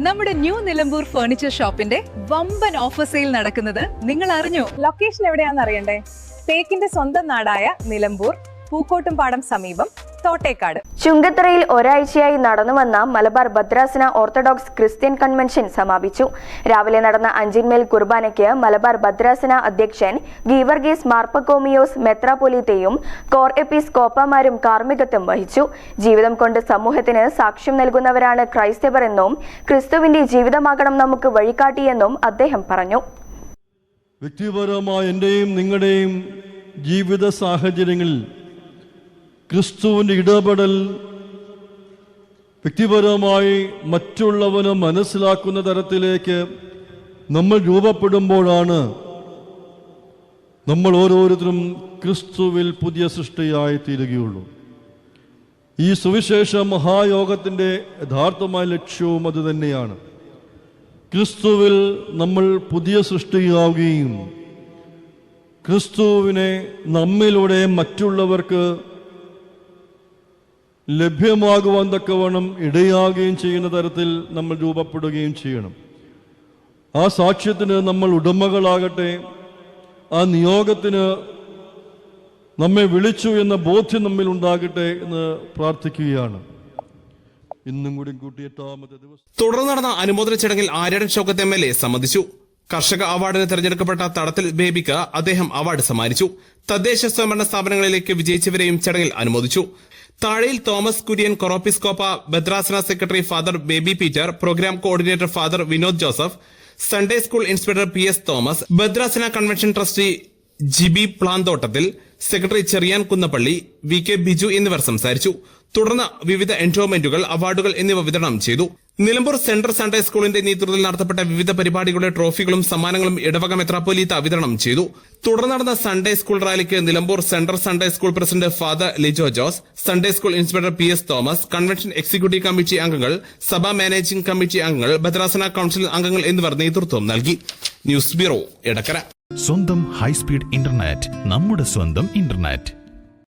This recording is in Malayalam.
നമ്മുടെ ന്യൂ നിലമ്പൂർ ഫർണിച്ചർ ഷോപ്പിന്റെ വമ്പൻ ഓഫർ സെയിൽ നടക്കുന്നത് നിങ്ങൾ അറിഞ്ഞു? ലൊക്കേഷൻ എവിടെയാണെന്ന് അറിയണ്ടേ? തേക്കിന്റെ സ്വന്തം നാടായ നിലമ്പൂർ പൂക്കോട്ടുംപാടം സമീപം തോട്ടേക്കാട്. ചുങ്കത്തറയിൽ ഒരാഴ്ചയായി നടന്നുവന്ന മലബാർ ഭദ്രാസന ഓർത്തഡോക്സ് ക്രിസ്ത്യൻ കൺവെൻഷൻ സമാപിച്ചു. രാവിലെ നടന്ന അഞ്ചിന്മേൽ കുർബാനയ്ക്ക് മലബാർ ഭദ്രാസന അധ്യക്ഷൻ ഗീവർഗീസ് മാർപ്പക്കോമിയോസ് മെത്രാപൊലീത്തയും കോർ എപ്പീസ് കോപ്പമാരും കാർമ്മികത്വം വഹിച്ചു. ജീവിതം കൊണ്ട് സമൂഹത്തിന് സാക്ഷ്യം നൽകുന്നവരാണ് ക്രൈസ്തവർ എന്നും ക്രിസ്തുവിന്റെ ജീവിതമാകണം നമുക്ക് വഴികാട്ടിയെന്നും അദ്ദേഹം പറഞ്ഞു. വ്യക്തിപരമായ എന്റെയും നിങ്ങളുടെയും ജീവിത സാഹചര്യങ്ങളിൽ ക്രിസ്തുവിന്റെ ഇടപെടൽ വ്യക്തിപരമായി മറ്റുള്ളവന് മനസ്സിലാക്കുന്ന തരത്തിലേക്ക് നമ്മൾ രൂപപ്പെടുമ്പോഴാണ് നമ്മൾ ഓരോരുത്തരും ക്രിസ്തുവിൽ പുതിയ സൃഷ്ടിയായി തീരുകയുള്ളൂ. ഈ സുവിശേഷ മഹായോഗത്തിന്റെ യഥാർത്ഥമായ ലക്ഷ്യവും അത് തന്നെയാണ്. ക്രിസ്തുവിൽ നമ്മൾ പുതിയ സൃഷ്ടിയാവുകയും ക്രിസ്തുവിനെ നമ്മിലൂടെ മറ്റുള്ളവർക്ക് ലഭ്യമാകുവാൻ തക്കവണ്ണം ഇടയാകുകയും ചെയ്യുന്ന തരത്തിൽ നമ്മൾ രൂപപ്പെടുകയും ചെയ്യണം. ആ സാക്ഷ്യത്തിന് നമ്മൾ ഉടമകളാകട്ടെ ആ നിയോഗത്തിന് നമ്മെ വിളിച്ചു എന്ന ബോധ്യം നമ്മിൽ ഉണ്ടാകട്ടെ എന്ന് പ്രാർത്ഥിക്കുകയാണ്. ഇന്നും കൂടി കൂട്ടി എട്ടാമത്തെ ദിവസം. തുടർന്ന് നടന്ന അനുമോദന ചടങ്ങിൽ Aryadan Shoukath M L A സംബന്ധിച്ചു കർഷക അവാർഡിന് തെരഞ്ഞെടുക്കപ്പെട്ട തടത്തിൽ ബേബിക്ക് അദ്ദേഹം അവാർഡ് സമ്മാനിച്ചു. തദ്ദേശ സ്വയംഭരണ സ്ഥാപനങ്ങളിലേക്ക് വിജയിച്ചവരെയും ചടങ്ങിൽ അനുമോദിച്ചു. Thazhayil Thomas Kurian കൊറോപ്പിസ്കോപ്പ ബദ്രാസന secretary father Baby Peter programme coordinator father Vinod Joseph Sunday school inspector P S Thomas ബദ്രാസന convention trustee Jibi Planthottathil secretary Cherian Kunnappally V K Biju എന്നിവർ സംസാരിച്ചു. തുടർന്ന് വിവിധ എൻഡോമെന്റുകൾ അവാർഡുകൾ എന്നിവ വിതരണം ചെയ്തു. നിലമ്പൂർ സെൻട്രൽ സൺഡേ സ്കൂളിന്റെ നേതൃത്വത്തിൽ നടത്തപ്പെട്ട വിവിധ പരിപാടികളുടെ ട്രോഫികളും സമ്മാനങ്ങളും ഇടവക മെത്രാപ്പൊലീത്ത വിതരണം ചെയ്തു. തുടർന്ന് നടന്ന സൺഡേ സ്കൂൾ റാലിക്ക് Nilambur central Sunday school president father Lijo Jose Sunday school inspector P S Thomas convention executive committee അംഗങ്ങൾ സഭാ മാനേജിംഗ് കമ്മിറ്റി അംഗങ്ങൾ ഭദ്രാസന കൌൺസിൽ അംഗങ്ങൾ എന്നിവർ നേതൃത്വം നൽകി. News bureau Edakkara. സ്വന്തം ഹൈസ്പീഡ് ഇന്റർനെറ്റ് നമ്മുടെ സ്വന്തം ഇന്റർനെറ്റ്